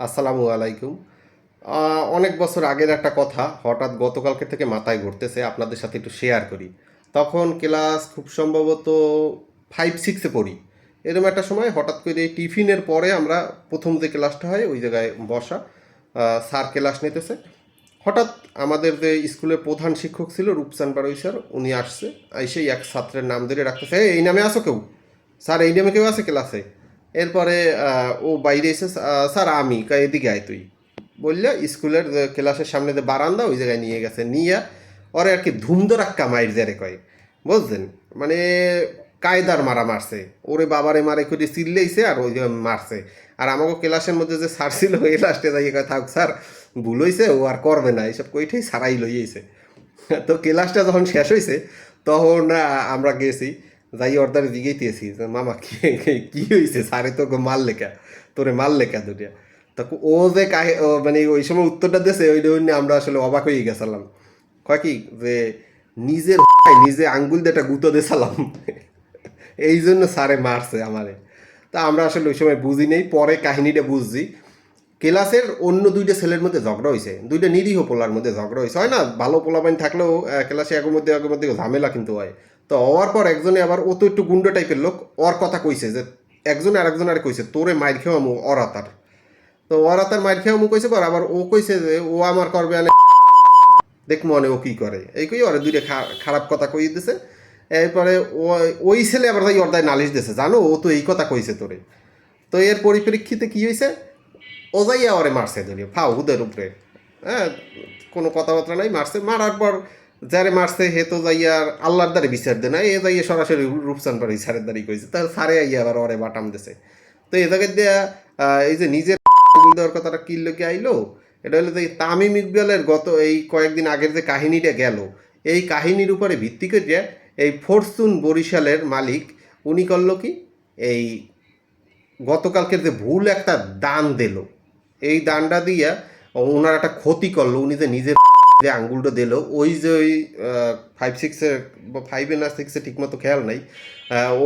আসসালামু আলাইকুম। অনেক বছর আগের একটা কথা হঠাৎ গতকালকে থেকে মাথায় ঘুরতেছে আপনাদের সাথে একটু শেয়ার করি। তখন ক্লাস খুব সম্ভবত ফাইভ সিক্সে পড়ি। এরকম একটা সময় হঠাৎ করে টিফিনের পরে আমরা প্রথম যে ক্লাসটা হয় ওই জায়গায় বসা স্যার ক্লাস নিতেছে। হঠাৎ আমাদের যে স্কুলের প্রধান শিক্ষক ছিল রূপসান বারুই স্যার উনি আসছে এসেই এক ছাত্রের নাম ধরে রাখতেছে "এই, এই নামে আসো কেউ? স্যার এই নামে কেউ আছে ক্লাসে এরপরে ও বাইরে এসে স্যার, আমি এদিকে আয় তুই। বললে, স্কুলের ক্লাসের সামনে যে বারান্দা, ওই জায়গায় নিয়ে গেছে। নিয়ে ওরে আর কি ধুমধরাক্কা মাইর যারে কয়। বুঝলেন মানে কায়দার মারা মারছে। ওরে বাবারে মারে করে চিল্লেইছে আর ওই যে মারছে। আর আমাকে ক্লাসের মধ্যে যে স্যার ছিল ওই লাস্টে যাইয়ে কয়, থাক স্যার, ভুল হইছে, ও আর করবে না। এইসব কইটাই সারাই লইয়েছে তো ক্লাসটা যখন শেষ হয়েছে তখন আমরা গেছি। যাই অর্ডারে জিগেইতেছি যে মামা কি কি হয়েছে স্যারে তোকে মার লেখা তোরে মার লেখা দুটিয়া তো ও যে কাহে মানে ওই সময় উত্তরটা দিয়েছে ওই জন্য আমরা আসলে অবাক হয়ে গেছিলাম কয় কি যে নিজের নিজে আঙ্গুল দিয়ে একটা গুঁতো দিয়েছিলাম এই জন্য স্যারে মারছে আমারে তা আমরা আসলে ওই সময় বুঝি নেই পরে কাহিনীটা বুঝছি ক্লাসের অন্য দুইটা ছেলের মধ্যে ঝগড়া হয়েছে দুইটা নিরীহ পোলার মধ্যে ঝগড়া হয়েছে হয় না, ভালো পোলাপাইন থাকলেও ক্লাসে একের মধ্যে একের মধ্যে ঝামেলা কিন্তু হয়। তো হওয়ার পর একজনে আবার ও তো একটু গুন্ড টাইপের লোক, ওর কথা কইছে যে, একজনে আর একজন আর কইছে, তোরে মাইর খেয়ে আমু অরাতার তো অরাতার মাইর খেয়ে আমু কইছে, পর আবার ও কইছে যে, ও আমার করবে আনে। দেখ মনে ও কি করে। এই কই, ওরে দুইটা খারাপ কথা কই দিছে। এরপরে ওই ছেলে আবার তাই অর্দায় নালিশ দিছে, জানো, ও তো এই কথা কইছে তোরে। তো এর পরিপ্রেক্ষিতে কি হয়েছে ও যাইয়া ওরে মারছে ধরি ফাউ, হুদের উপরে। হ্যাঁ কোনো কথাবার্তা নাই, মারছে। মারার পর যারে মারছে, হে তো যাইয়া আল্লাহর দ্বারে বিচার দে না। এ যাইয়া সরাসরি রূপসান পাড়ি স্যারের দ্বারই কইছে। তার সারে আইয়া আবার ওরে বাটাম দিছে। তো এ জায়গায় দেয়া এই যে নিজের দেওয়ার কথাটা কি লোকে আইলো? এটা হলো যে তামিম ইকবালের গত এই কয়েকদিন আগের যে কাহিনীটা গেল, এই কাহিনীর উপরে ভিত্তি করে এই ফরচুন বরিশালের মালিক, উনি করল কি? এই গতকালকের যে ভুল একটা দান দিল। এই দানটা দিয়া ওনার একটা ক্ষতি করল। উনি যে নিজের যে আঙ্গুলটা দিল, ওই যে ওই ফাইভ সিক্সের বা ফাইভে না সিক্সে ঠিকমতো খেয়াল নাই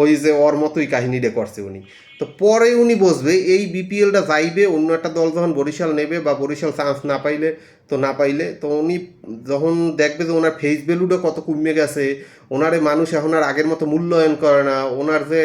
ওই যে ওর মতোই কাহিনীটা করছে উনি। তো পরে উনি বসবে এই বিপিএলটা যাইবে, অন্য একটা দল যখন বরিশাল নেবে বা বরিশাল চান্স না পাইলে তো না পাইলে, তো উনি যখন দেখবে যে ওনার ফেস ভ্যালুটা কত কমে গেছে, ওনারে মানুষ এখন আর আগের মতো মূল্যায়ন করে না, ওনার যে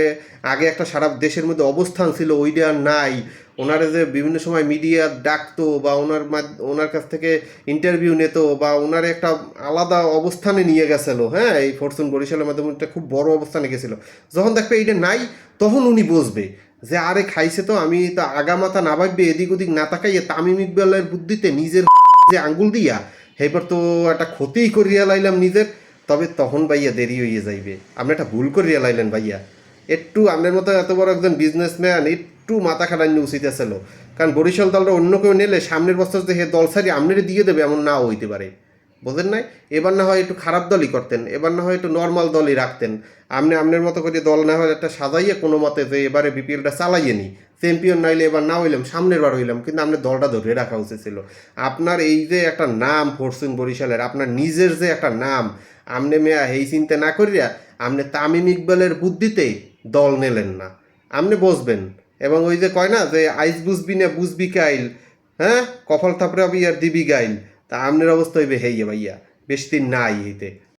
আগে একটা সারা দেশের মধ্যে অবস্থান ছিল, ওইটা আর নাই ওনারে যে বিভিন্ন সময় মিডিয়া ডাকতো বা ওনার ওনার কাছ থেকে ইন্টারভিউ নিত বা ওনার একটা আলাদা অবস্থানে নিয়ে গেছিল হ্যাঁ? এই ফরচুন বরিশালের মাধ্যমে একটা খুব বড় অবস্থানে গেছিল। যখন দেখবে এইটা নাই, তখন উনি বসবে যে আরে খাইছে তো, আমি তা তো আগামাতা না ভাববে, এদিক ওদিক না তাকাইয়ে তামিম ইকবালের বুদ্ধিতে নিজের যে আঙ্গুল দিয়া এবার তো একটা ক্ষতিই করিয়া লাইলাম নিজের। তবে তখন ভাইয়া দেরি হইয়া যাইবে। আপনি একটা ভুল করিয়া লাইলেন ভাইয়া। একটু আপনার মতো এত বড় একজন বিজনেসম্যান একটু মাথা খাটানো উচিত আছিল কারণ বরিশাল দলটা অন্য কেউ নিলে সামনের বছর যে হে দল সারি আপনারে দিয়ে দেবে এমন নাও হইতে পারে। বোঝেন নাই? এবার না হয় একটু খারাপ দলই করতেন, এবার না হয় একটু নর্মাল দলই রাখতেন। আপনি আপনার মতো করে দল না হয় একটা সাজাইয়ে কোনো মতে যে এবারে বিপিএলটা চালাইয়ে নি। চ্যাম্পিয়ন নাইলে এবার না হইলাম, সামনের বার হইলাম, কিন্তু আপনার দলটা ধরে রাখা উচিত ছিল। আপনার এই যে একটা নাম ফরচুন বরিশালের, আপনার নিজের যে একটা নাম, আমনে মেয়া এই চিন্তা না করিয়া আপনি তামিম ইকবালের বুদ্ধিতে দল নিলেন না। আপনি বসবেন। এবং ওই যে কয় না, যে আইস বুঝবি না বুঝবি কাইল হ্যাঁ? কপাল থাপড়াবি আর দিবি গাইল। তা আপনার অবস্থা হইবে হেইয়া ভাইয়া। বেশি দিন নাই হইতে